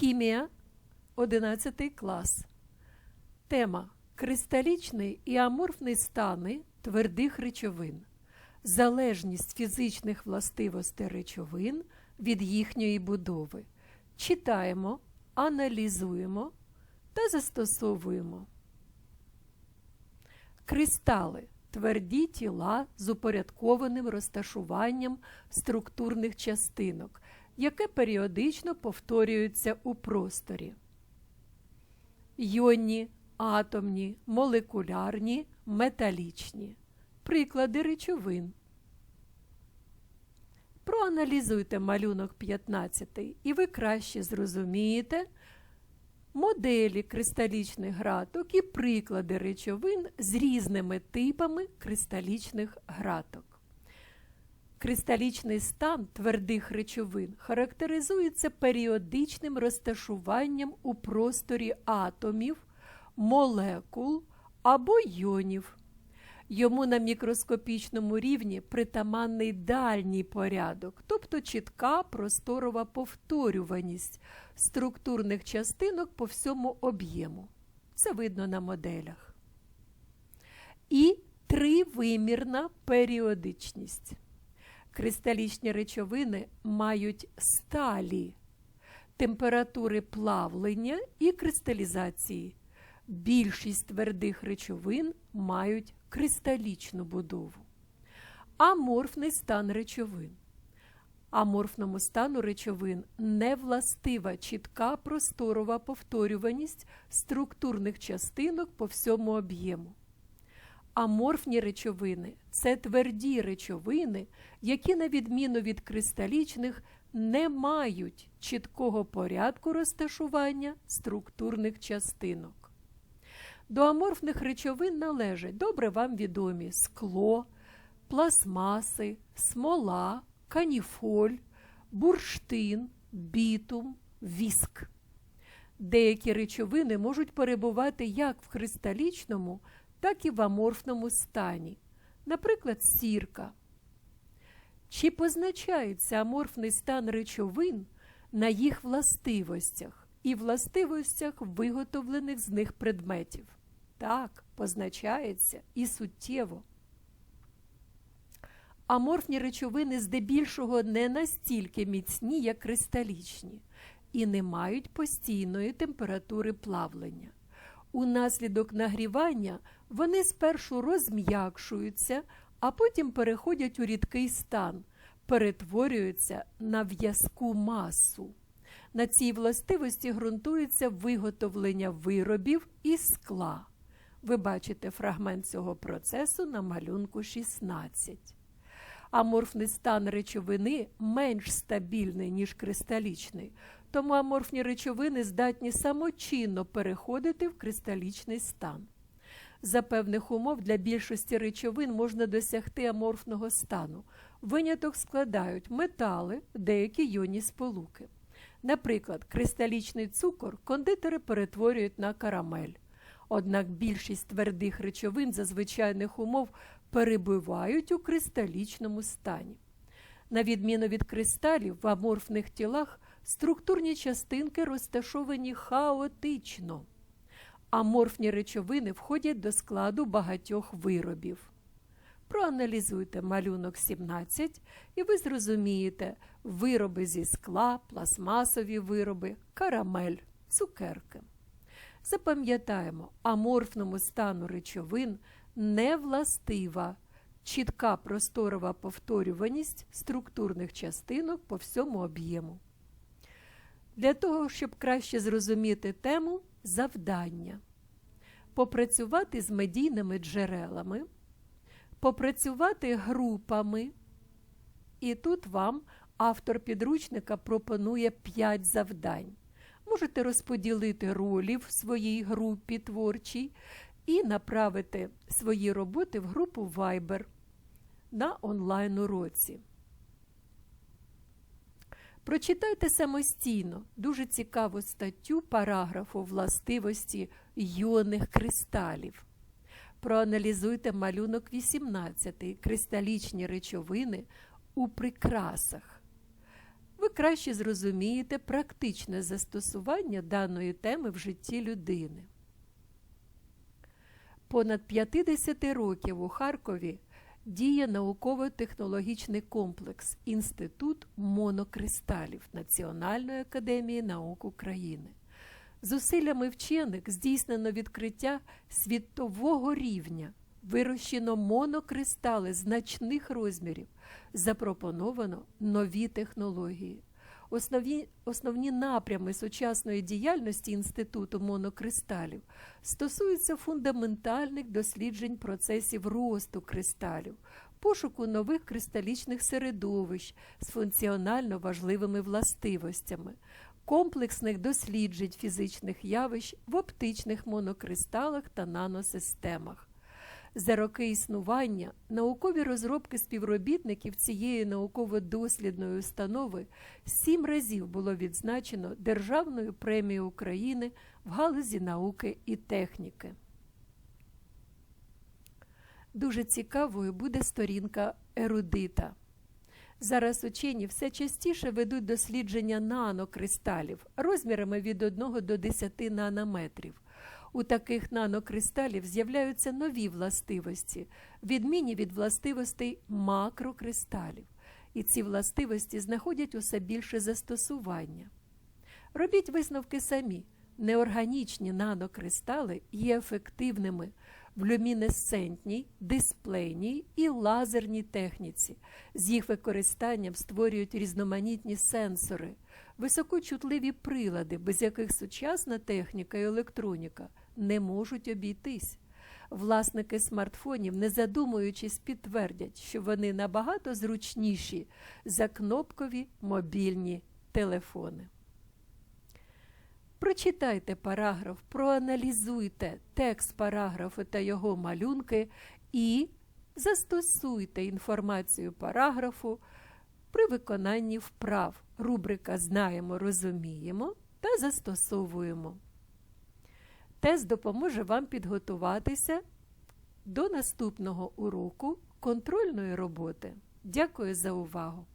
Хімія 11 клас. Тема Кристалічний і аморфний стани твердих речовин. Залежність фізичних властивостей речовин від їхньої будови. Читаємо, аналізуємо та застосовуємо. Кристали тверді тіла з упорядкованим розташуванням структурних частинок, яке періодично повторюється у просторі. Йонні, атомні, молекулярні, металічні. Приклади речовин. Проаналізуйте малюнок 15 і ви краще зрозумієте моделі кристалічних граток і приклади речовин з різними типами кристалічних граток. Кристалічний стан твердих речовин характеризується періодичним розташуванням у просторі атомів, молекул або йонів. Йому на мікроскопічному рівні притаманний дальній порядок, тобто чітка просторова повторюваність структурних частинок по всьому об'єму. Це видно на моделях. І тривимірна періодичність. Кристалічні речовини мають сталі температури плавлення і кристалізації. Більшість твердих речовин мають кристалічну будову. Аморфний стан речовин. Аморфному стану речовин не властива чітка просторова повторюваність структурних частинок по всьому об'єму. Аморфні речовини це тверді речовини, які, на відміну від кристалічних, не мають чіткого порядку розташування структурних частинок. До аморфних речовин належать добре вам відомі скло, пластмаси, смола, каніфоль, бурштин, бітум, віск. Деякі речовини можуть перебувати як в кристалічному, так і в аморфному стані, наприклад, сірка. Чи позначається аморфний стан речовин на їх властивостях і властивостях виготовлених з них предметів? Так, позначається і суттєво. Аморфні речовини здебільшого не настільки міцні, як кристалічні, і не мають постійної температури плавлення. Унаслідок нагрівання вони спершу розм'якшуються, а потім переходять у рідкий стан, перетворюються на в'язку масу. На цій властивості ґрунтується виготовлення виробів із скла. Ви бачите фрагмент цього процесу на малюнку 16. Аморфний стан речовини менш стабільний, ніж кристалічний, тому аморфні речовини здатні самочинно переходити в кристалічний стан. За певних умов для більшості речовин можна досягти аморфного стану. Виняток складають метали, деякі йонні сполуки. Наприклад, кристалічний цукор кондитери перетворюють на карамель. Однак більшість твердих речовин за звичайних умов перебувають у кристалічному стані. На відміну від кристалів, в аморфних тілах структурні частинки розташовані хаотично. Аморфні речовини входять до складу багатьох виробів. Проаналізуйте малюнок 17 і ви зрозумієте вироби зі скла, пластмасові вироби, карамель, цукерки. Запам'ятаємо, аморфному стану речовин не властива чітка просторова повторюваність структурних частинок по всьому об'єму. Для того, щоб краще зрозуміти тему завдання, попрацювати з медійними джерелами, попрацювати групами. І тут вам автор підручника пропонує 5 завдань. Можете розподілити ролі в своїй групі творчій і направити свої роботи в групу Viber на онлайн-уроці. Прочитайте самостійно дуже цікаву статтю параграфу властивості йонних кристалів. Проаналізуйте малюнок 18 кристалічні речовини у прикрасах. ви краще зрозумієте практичне застосування даної теми в житті людини. Понад 50 років у Харкові діє науково-технологічний комплекс Інститут монокристалів Національної академії наук України. Зусиллями вчених здійснено відкриття світового рівня, вирощено монокристали значних розмірів, запропоновано нові технології. Основні, основні напрями сучасної діяльності Інституту монокристалів стосуються фундаментальних досліджень процесів росту кристалів, пошуку нових кристалічних середовищ з функціонально важливими властивостями, комплексних досліджень фізичних явищ в оптичних монокристалах та наносистемах. За роки існування наукові розробки співробітників цієї науково-дослідної установи сім разів було відзначено Державною премією України в галузі науки і техніки. Дуже цікавою буде сторінка ерудита. Зараз учені все частіше ведуть дослідження нанокристалів розмірами від 1 до 10 нанометрів. У таких нанокристалів з'являються нові властивості, відмінні від властивостей макрокристалів, і ці властивості знаходять усе більше застосування. Робіть висновки самі. Неорганічні нанокристали є ефективними в люмінесцентній, дисплейній і лазерній техніці. З їх використанням створюють різноманітні сенсори, високочутливі прилади, без яких сучасна техніка і електроніка не можуть обійтись. Власники смартфонів, не задумуючись, підтвердять, що вони набагато зручніші за кнопкові мобільні телефони. Прочитайте параграф, проаналізуйте текст параграфу та його малюнки і застосуйте інформацію параграфу при виконанні вправ. Рубрика Знаємо, розуміємо та застосовуємо. Тест допоможе вам підготуватися до наступного уроку контрольної роботи. Дякую за увагу!